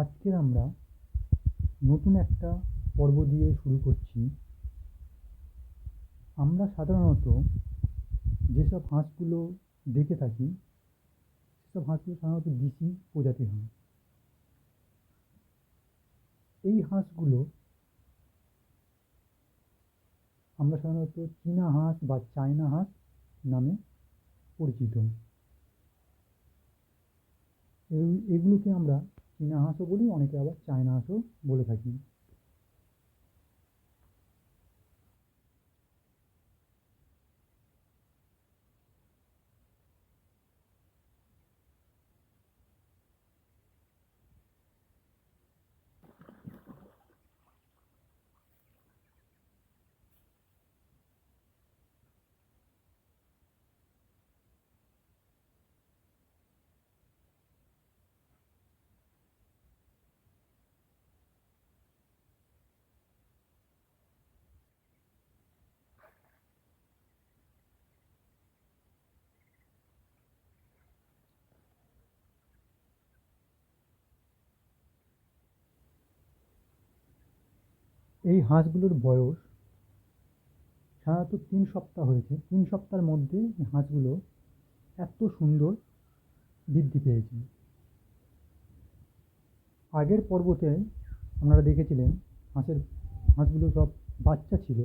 আজকে আমরা নতুন একটা পর্ব দিয়ে শুরু করছি। আমরা সাধারণত যেসব হাঁসগুলো দেখে থাকি, সেসব হাঁসগুলো সাধারণত দেশি প্রজাতির হাঁস। এই হাঁসগুলো আমরা সাধারণত চীনা হাঁস বা চায়না হাঁস নামে পরিচিত। এগুলোকে আমরা চীনা হাঁসও বলি অনেকে আবার চায়না হাঁসও বলে থাকি। এই হাঁসগুলোর বয়স সাধারণত তিন সপ্তাহ হয়েছে। তিন সপ্তাহের মধ্যে হাঁসগুলো এত সুন্দর বৃদ্ধি পেয়েছে। আগের পর্বতে আপনারা দেখেছিলেন, হাঁসের, হাঁসগুলো সব বাচ্চা ছিল।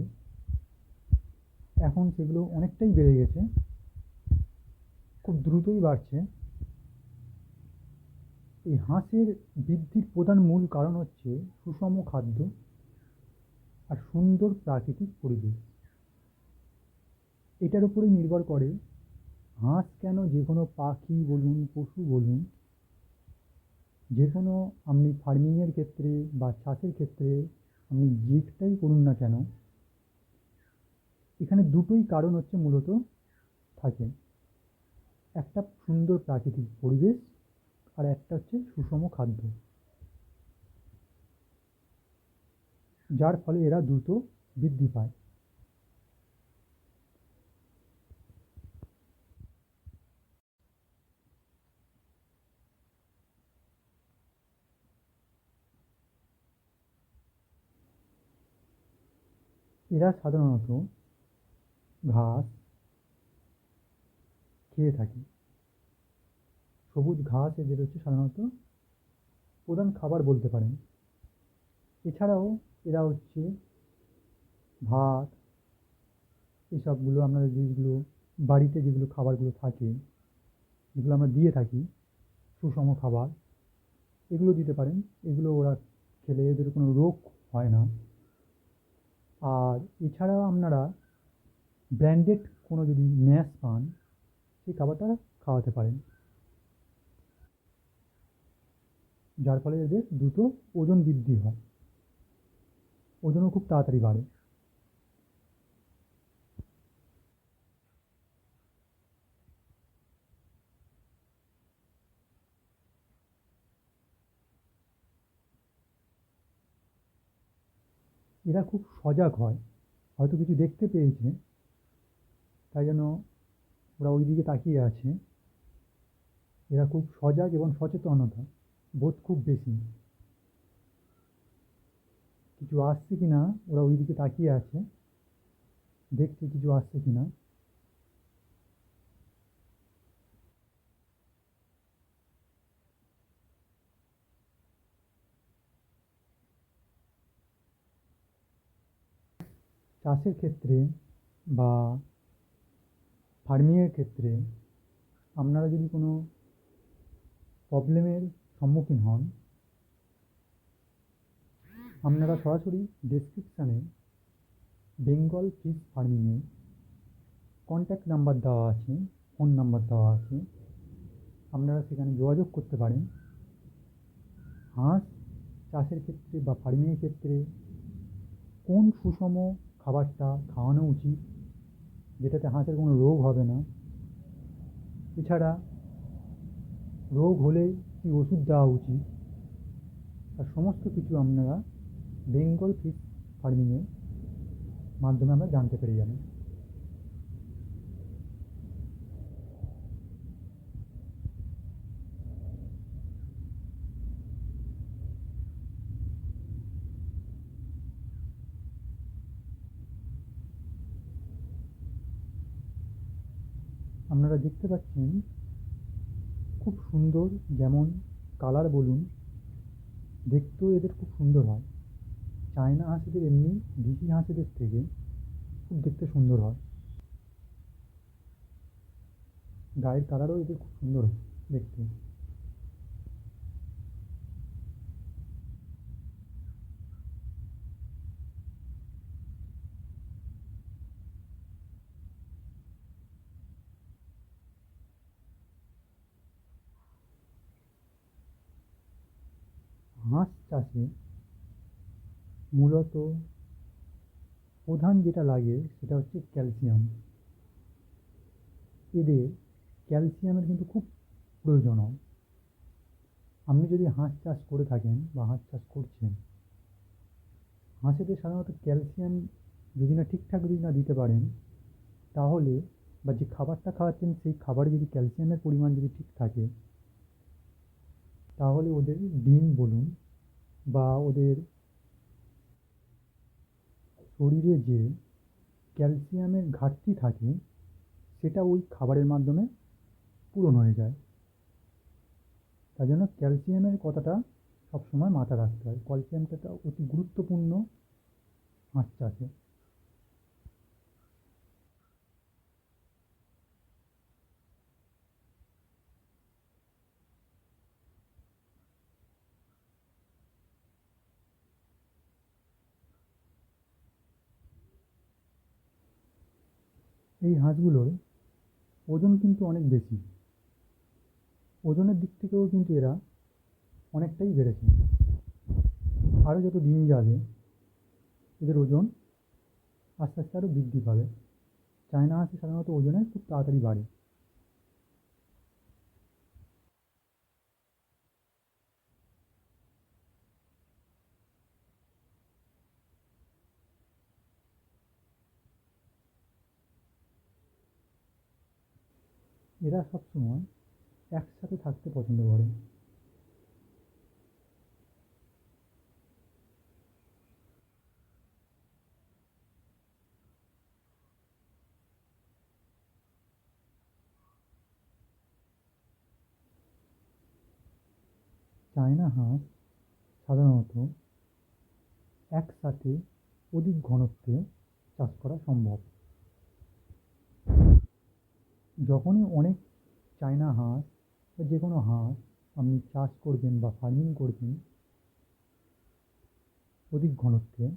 এখন সেগুলো অনেকটাই বেড়ে গেছে। খুব দ্রুতই বাড়ছে। এই হাঁসের বৃদ্ধির প্রধান মূল কারণ হচ্ছে সুষম খাদ্য। আর সুন্দর প্রাকৃতিক পরিবেশ। এটার উপরেই নির্ভর করে হাঁস কেন যে কোনো পাখি বলুন, পশু বলুন যে কোনো আপনি ফার্মিংয়ের ক্ষেত্রে বা চাষের ক্ষেত্রে আপনি যেটাই করুন না কেন, এখানে দুটোই কারণ হচ্ছে মূলত থাকে। একটা সুন্দর প্রাকৃতিক পরিবেশ আর একটা হচ্ছে সুষম খাদ্য। যার ফলে এরা দ্রুত বৃদ্ধি পায়। এরা সাধারণত ঘাস খেয়ে থাকে। সবুজ ঘাস এদের হচ্ছে সাধারণত প্রধান খাবার বলতে পারেন। এছাড়াও এরা হচ্ছে ভাত, এসবগুলো আমরা যেগুলো, বাড়িতে যেগুলো খাবারগুলো থাকে, যেগুলো আমরা দিয়ে থাকি, সুষম খাবার, এগুলো দিতে পারেন। এগুলো ওরা খেলে এদের কোনো রোগ হয় না। আর এছাড়াও আপনারা ব্র্যান্ডেড কোনো যদি ম্যাশ পান, সেই খাবারটা খাওয়াতে পারেন। যার ফলে এদের দ্রুত ওজন বৃদ্ধি হয়। ওজনও খুব তাড়াতাড়ি বাড়ে। এরা খুব সজাগ হয়। হয়তো কিছু দেখতে পেয়েছে, তাই জন্য ওরা ওই দিকে তাকিয়ে আছে। এরা খুব সজাগ এবং সচেতনতা বোধ খুব বেশি। কিছু আসছে কি না ওরা ওই দিকে তাকিয়ে আছে। দেখছে কিছু আসছে কি না চাষের ক্ষেত্রে বা ফার্মিংয়ের ক্ষেত্রে আপনারা যদি কোনো প্রবলেমের সম্মুখীন হন আপনারা সরাসরি ডেসক্রিপশানে বেঙ্গল ফিশ ফার্মিংয়ে কন্ট্যাক্ট নাম্বার দেওয়া আছে ফোন নাম্বার দেওয়া আছে। আপনারা সেখানে যোগাযোগ করতে পারেন। হাঁস চাষের ক্ষেত্রে বা ফার্মিংয়ের ক্ষেত্রে কোন সুষম খাবারটা খাওয়ানো উচিত, যেটাতে হাঁসের কোনো রোগ হবে না। এছাড়া রোগ হলে কী ওষুধ দেওয়া উচিত আর সমস্ত কিছু আপনারা বেঙ্গল ফিস ফার্মিংয়ের মাধ্যমে আমরা জানতে পেরে যাবেন আপনারা দেখতে পাচ্ছেন, খুব সুন্দর যেমন কালার বলুন, দেখতেও এদের খুব সুন্দর হয়। চায়না হাঁসেদের এমনি দেশি হাঁসেদের থেকে খুব দেখতে সুন্দর হয়। গায়ের কালারও এদের খুব সুন্দর দেখতে। হাঁস চাষে মূলত প্রধান যেটা লাগে সেটা হচ্ছে ক্যালসিয়াম। এদের ক্যালসিয়ামের কিন্তু খুব প্রয়োজন। হয় আপনি যদি হাঁস চাষ করে থাকেন বা হাঁস চাষ করছেন, হাঁসেদের সাধারণত ক্যালসিয়াম যদি না ঠিকঠাক যদি না দিতে পারেন, তাহলে বা যে খাবারটা খাওয়াচ্ছেন সেই খাবারে যদি ক্যালসিয়ামের পরিমাণ যদি ঠিক থাকে, তাহলে ওদের ডিম বলুন বা ওদের শরীরে যে ক্যালসিয়ামের ঘাটতি থাকে, সেটা ওই খাবারের মাধ্যমে পূরণ হয়ে যায়। তাই জন্য ক্যালসিয়ামের কথাটা সবসময় মাথায় রাখতে হয়। ক্যালসিয়ামটা অতি গুরুত্বপূর্ণ মাছ চাষে এই হাঁসগুলোর ওজন কিন্তু অনেক বেশি। ওজনের দিক থেকেও কিন্তু এরা অনেকটাই বেড়েছে। আরও যত দিন যাবে, এদের ওজন আস্তে আস্তে আরও বৃদ্ধি পাবে। চায়না হাঁসে সাধারণত ওজনে খুব তাড়াতাড়ি বাড়ে। এরা সবসময় একসাথে থাকতে পছন্দ করে। চায়না হাঁস সাধারণত একসাথে অধিক ঘনত্বে চাষ করা সম্ভব। যখনই অনেক চায়না হাঁস বা যে কোনো হাঁস আপনি চাষ করবেন বা ফার্মিং করবেন অধিক ঘনত্বে,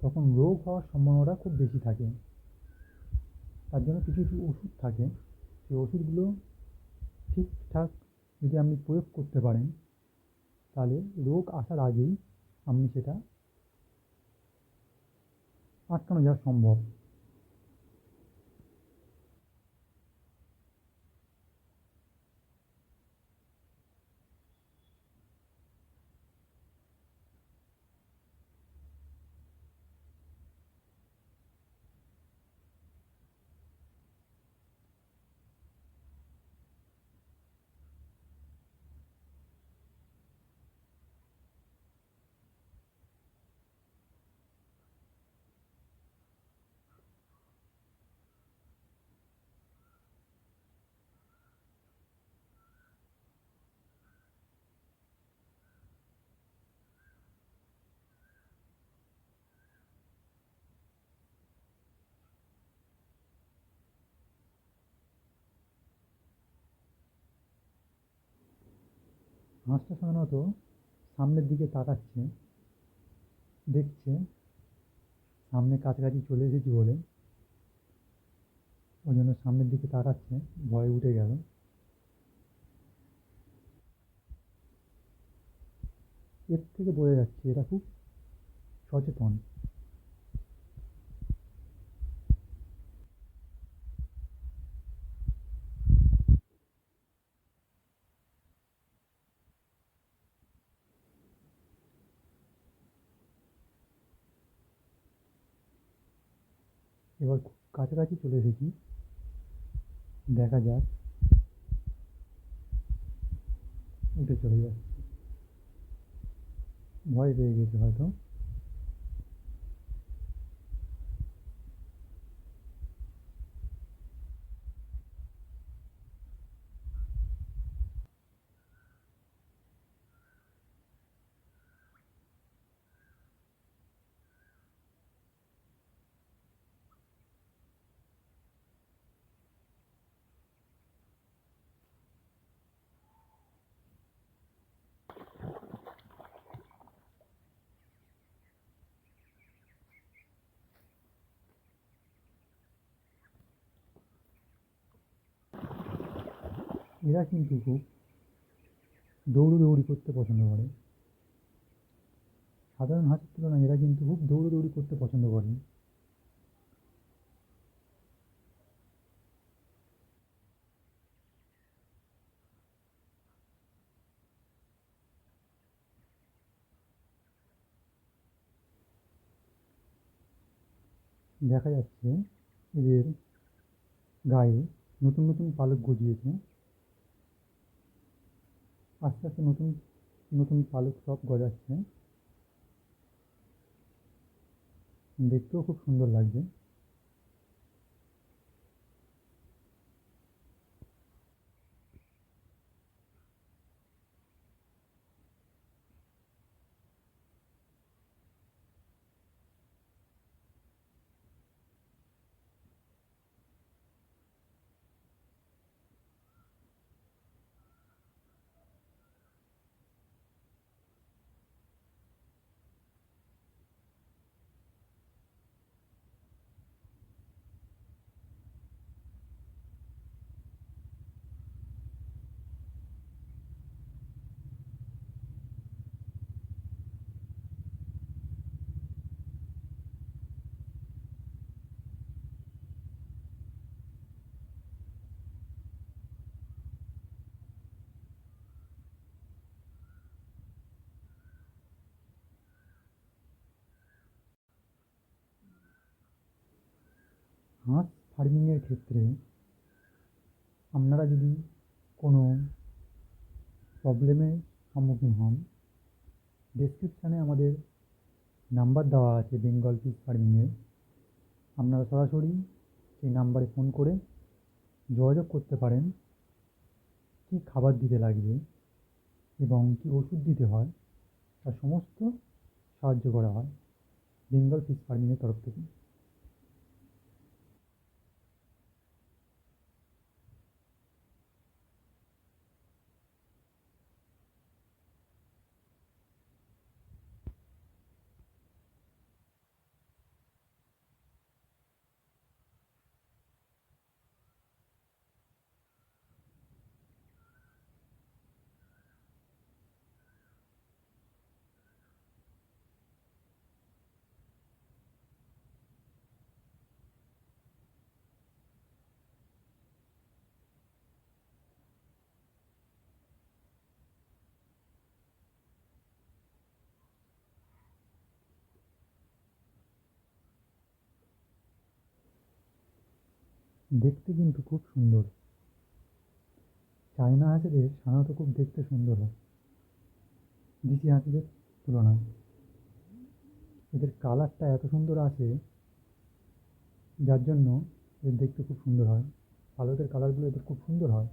তখন রোগ হওয়ার সম্ভাবনাটা খুব বেশি থাকে। তার জন্য কিছু কিছু ওষুধ থাকে। সেই ওষুধগুলো ঠিকঠাক যদি আপনি প্রয়োগ করতে পারেন, তাহলে রোগ আসার আগেই আপনি সেটা আটকানো যাওয়া সম্ভব। হাঁসটা সাধারণত সামনের দিকে তাকাচ্ছে, দেখছে, সামনে কাছাকাছি চলে এসেছি বলে। ওই জন্য সামনের দিকে তাকাচ্ছে, ভয় উঠে গেল। এর থেকে বোঝা যাচ্ছে এরা খুব সচেতন। এবার খুব কাছাকাছি চলে এসেছি। দেখা যাক। উঠে চলে যাচ্ছে। ভয় পেয়ে গেছে হয়তো। এরা কিন্তু খুব দৌড়োদৌড়ি করতে পছন্দ করে। সাধারণ হাঁসের তুলনায় এরা কিন্তু খুব দৌড়োদৌড়ি করতে পছন্দ করে। দেখা যাচ্ছে এদের গায়ে নতুন নতুন পালক গজিয়েছে। আস্তে আস্তে নতুন নতুন পালক সব গজাচ্ছে। দেখতেও খুব সুন্দর লাগছে। হাঁস ফার্মিংয়ের ক্ষেত্রে আপনারা যদি কোনো প্রবলেমের সম্মুখীন হন ডেসক্রিপশানে আমাদের নাম্বার দেওয়া আছে বেঙ্গল ফিশ ফার্মিংয়ের আপনারা সরাসরি সেই নাম্বারে ফোন করে যোগাযোগ করতে পারেন, কী খাবার দিতে লাগবে এবং কী ওষুধ দিতে হয়, তার সমস্ত সাহায্য করা হয় বেঙ্গল ফিশ ফার্মিংয়ের তরফ থেকে। দেখতে কিন্তু খুব সুন্দর। চায়না হাঁসেদের সাধারণত খুব দেখতে সুন্দর হয়। দেশি হাঁসেদের তুলনায়। এদের কালারটা এত সুন্দর আছে, যার জন্য এদের দেখতে খুব সুন্দর হয়। আলোদের কালারগুলো এদের খুব সুন্দর হয়।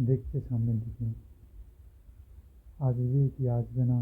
দেখছে সামনের দিকে আসবে কি আসবে না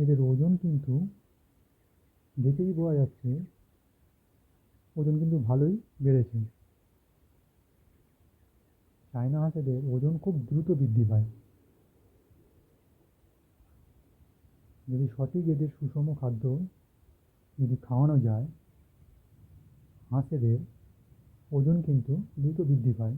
এদের ওজন কিন্তু দেখেই বোঝা যাচ্ছে, ওজন কিন্তু ভালোই বেড়েছে। চায়না হাঁসেদের ওজন খুব দ্রুত বৃদ্ধি পায়। যদি সঠিক এদের সুষম খাদ্য যদি খাওয়ানো যায়, হাঁসেদের ওজন কিন্তু দ্রুত বৃদ্ধি পায়।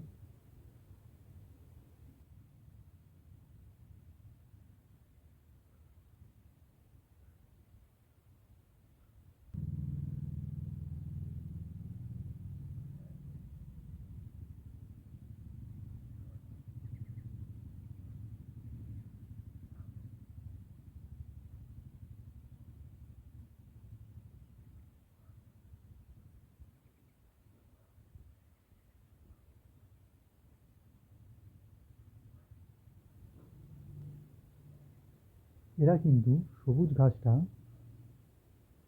এরা কিন্তু সবুজ ঘাসটা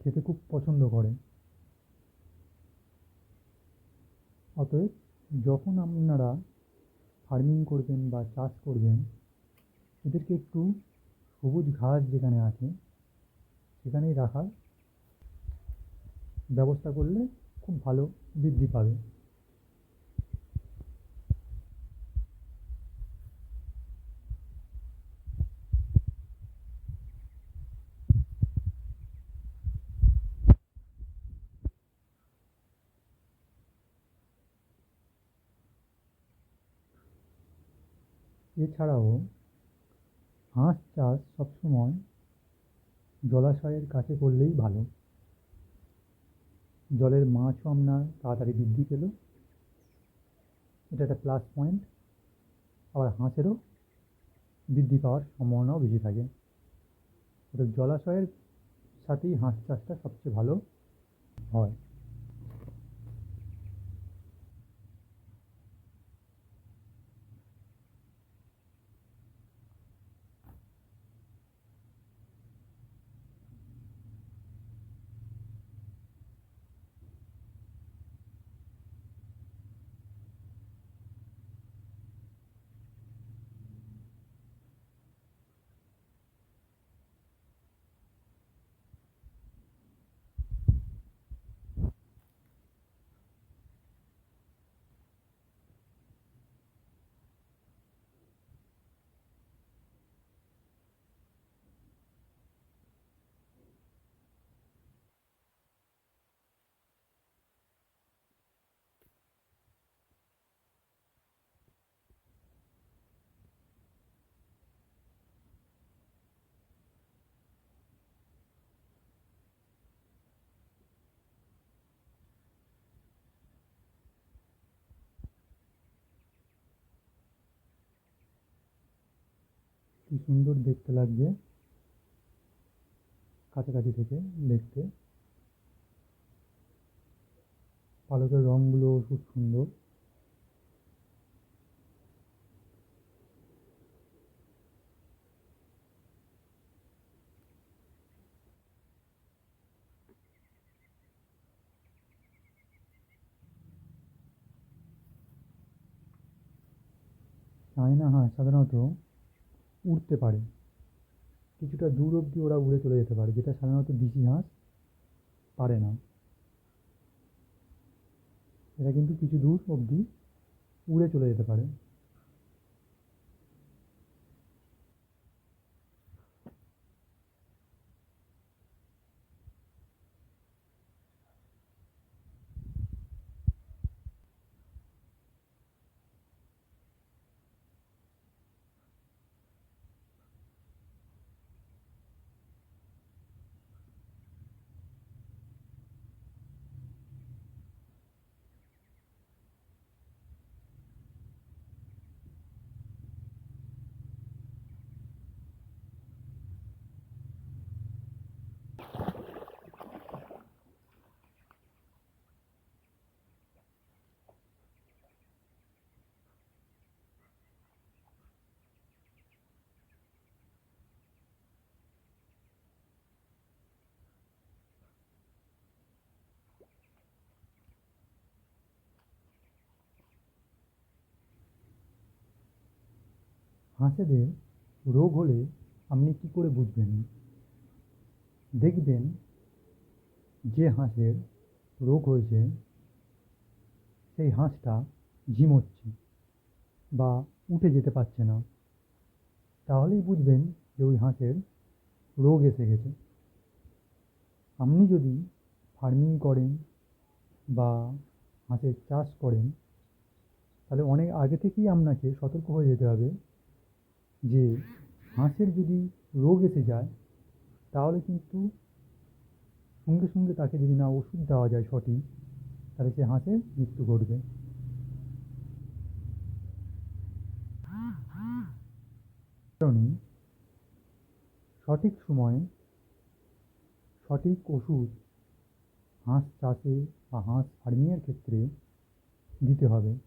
খেতে খুব পছন্দ করে। অতএব যখন আপনারা ফার্মিং করবেন বা চাষ করবেন, এদেরকে একটু সবুজ ঘাস যেখানে আছে, সেখানেই রাখার ব্যবস্থা করলে খুব ভালো বৃদ্ধি পাবে। এছাড়াও হাঁস চাষ সবসময় জলাশয়ের কাছে করলেই ভালো। জলের মাছও আপনার তাড়াতাড়ি বৃদ্ধি পেল। এটা একটা প্লাস পয়েন্ট আবার হাঁসেরও বৃদ্ধি পাওয়ার সম্ভাবনাও বেশি থাকে। অর্থাৎ জলাশয়ের সাথেই হাঁস চাষটা সবচেয়ে ভালো হয়। কি সুন্দর দেখতে লাগছে। কাছাকাছি থেকে দেখতে। পালকের রঙগুলো খুব সুন্দর। চায়না হাঁস সাধারণত উড়তে পারে। কিছুটা দূর অবধি ওরা উড়ে চলে যেতে পারে, যেটা সাধারণত দিশি হাঁস পারে না। এরা কিন্তু কিছু দূর অবধি উড়ে চলে যেতে পারে। হাঁসেদের রোগ হলে আপনি কী করে বুঝবেন? দেখবেন যে হাঁসের রোগ হয়েছে, সেই হাঁসটা ঝিমোচ্ছে বা উঠে যেতে পারছে না। তাহলেই বুঝবেন যে ওই হাঁসের রোগ এসে গেছে। আপনি যদি ফার্মিং করেন বা হাঁসের চাষ করেন, তাহলে অনেক আগে থেকেই আপনাকে সতর্ক হয়ে যেতে হবে যে হাঁসের যদি রোগ এসে যায়, তাহলে কিন্তু সঙ্গে সঙ্গে তাকে যদি না ওষুধ দেওয়া যায় সঠিক, তাহলে সে হাঁসের মৃত্যু ঘটবে। কারণে সঠিক সময়ে সঠিক ওষুধ হাঁস চাষে বা হাঁস ফার্মিংয়ের ক্ষেত্রে দিতে হবে।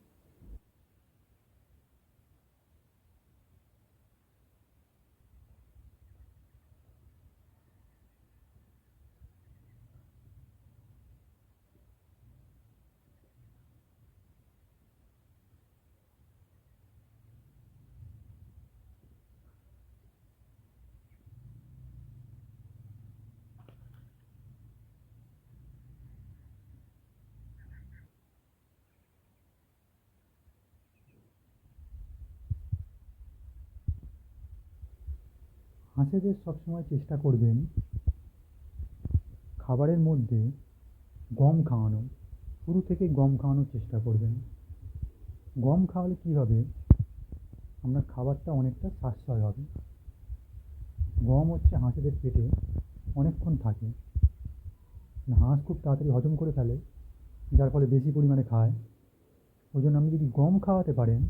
হাঁসেদের সবসময় চেষ্টা করবেন খাবারের মধ্যে গম খাওয়ানো। শুরু থেকে গম খাওয়ানোর চেষ্টা করবেন। গম খাওয়ালে কী হবে? আপনার খাবারটা অনেকটা সাশ্রয় হবে। গম হচ্ছে হাঁসেদের পেটে অনেকক্ষণ থাকে। হাঁস খুব তাড়াতাড়ি হজম করে ফেলে, যার ফলে বেশি পরিমাণে খায়। ওই জন্য আপনি যদি গম খাওয়াতে পারেন,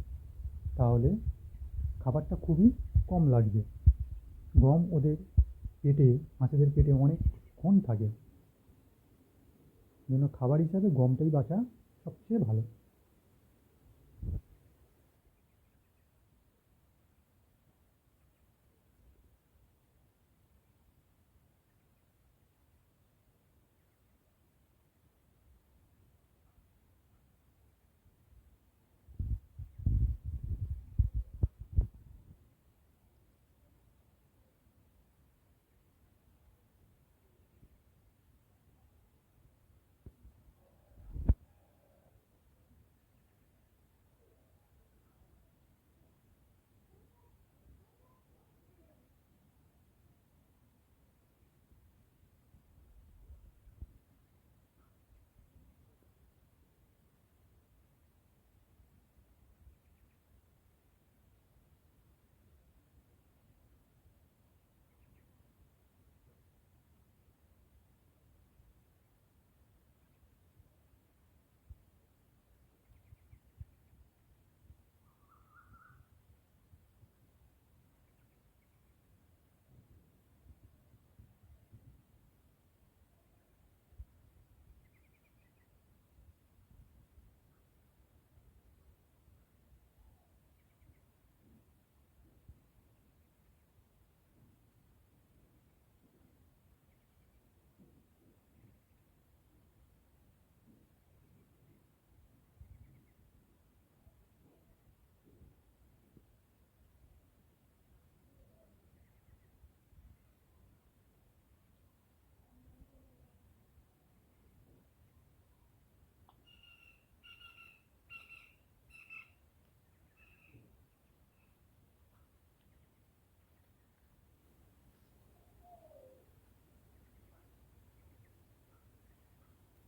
তাহলে খাবারটা খুবই কম লাগবে। গম ওদের পেটে মাছেদের পেটে অনেকক্ষণ থাকে। জন্য খাবার হিসাবে গমটাই বাছা সবচেয়ে ভালো।